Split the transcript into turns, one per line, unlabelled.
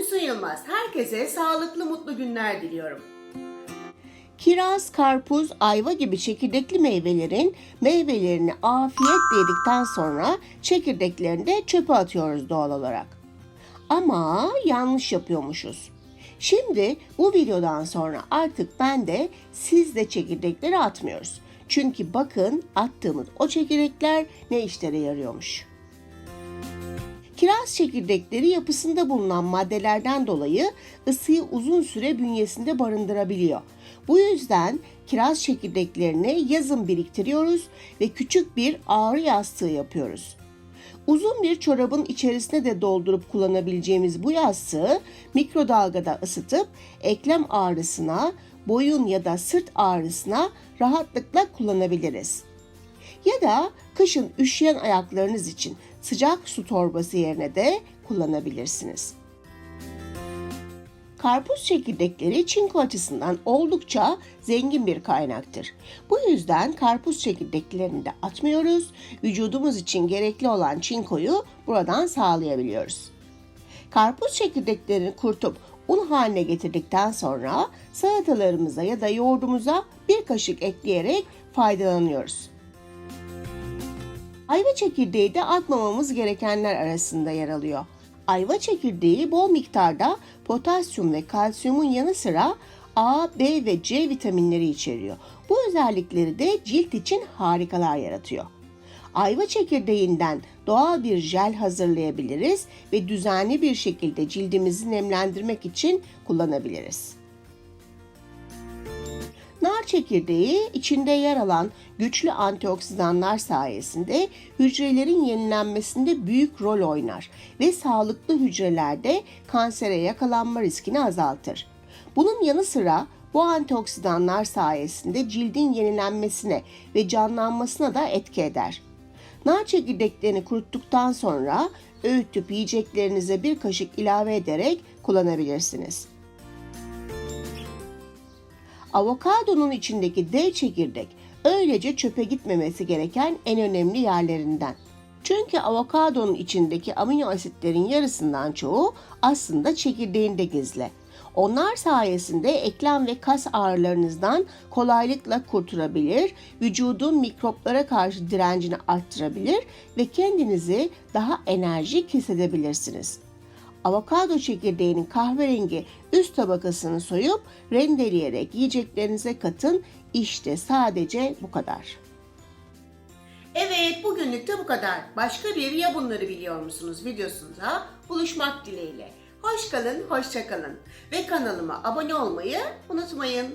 Füsun Yılmaz. Herkese sağlıklı, mutlu günler diliyorum.
Kiraz, karpuz, ayva gibi çekirdekli meyvelerin meyvelerini afiyetle yedikten sonra çekirdeklerini de çöpe atıyoruz doğal olarak. Ama yanlış yapıyormuşuz. Şimdi bu videodan sonra artık ben de siz de çekirdekleri atmıyoruz. Çünkü bakın attığımız o çekirdekler ne işlere yarıyormuş. Kiraz çekirdekleri yapısında bulunan maddelerden dolayı ısıyı uzun süre bünyesinde barındırabiliyor. Bu yüzden kiraz çekirdeklerini yazın biriktiriyoruz ve küçük bir ağrı yastığı yapıyoruz. Uzun bir çorabın içerisine de doldurup kullanabileceğimiz bu yastığı mikrodalgada ısıtıp eklem ağrısına, boyun ya da sırt ağrısına rahatlıkla kullanabiliriz. Ya da kışın üşüyen ayaklarınız için sıcak su torbası yerine de kullanabilirsiniz. Karpuz çekirdekleri çinko açısından oldukça zengin bir kaynaktır. Bu yüzden karpuz çekirdeklerini de atmıyoruz. Vücudumuz için gerekli olan çinkoyu buradan sağlayabiliyoruz. Karpuz çekirdeklerini kurtup un haline getirdikten sonra salatalarımıza ya da yoğurdumuza bir kaşık ekleyerek faydalanıyoruz. Ayva çekirdeği de atmamamız gerekenler arasında yer alıyor. Ayva çekirdeği bol miktarda potasyum ve kalsiyumun yanı sıra A, B ve C vitaminleri içeriyor. Bu özellikleri de cilt için harikalar yaratıyor. Ayva çekirdeğinden doğal bir jel hazırlayabiliriz ve düzenli bir şekilde cildimizi nemlendirmek için kullanabiliriz. Çekirdeği içinde yer alan güçlü antioksidanlar sayesinde hücrelerin yenilenmesinde büyük rol oynar ve sağlıklı hücrelerde kansere yakalanma riskini azaltır. Bunun yanı sıra bu antioksidanlar sayesinde cildin yenilenmesine ve canlanmasına da etki eder. Nar çekirdeklerini kuruttuktan sonra öğütüp yiyeceklerinize bir kaşık ilave ederek kullanabilirsiniz. Avokadonun içindeki D çekirdek öylece çöpe gitmemesi gereken en önemli yerlerinden. Çünkü avokadonun içindeki amino asitlerin yarısından çoğu aslında çekirdeğinde gizli. Onlar sayesinde eklem ve kas ağrılarınızdan kolaylıkla kurtulabilir, vücudun mikroplara karşı direncini arttırabilir ve kendinizi daha enerjik hissedebilirsiniz. Avokado çekirdeğinin kahverengi üst tabakasını soyup rendeleyerek yiyeceklerinize katın. İşte sadece bu kadar.
Evet, bugünlük de bu kadar. Başka bir ya bunları biliyor musunuz videosunda buluşmak dileğiyle. Hoş kalın, hoşça kalın ve kanalıma abone olmayı unutmayın.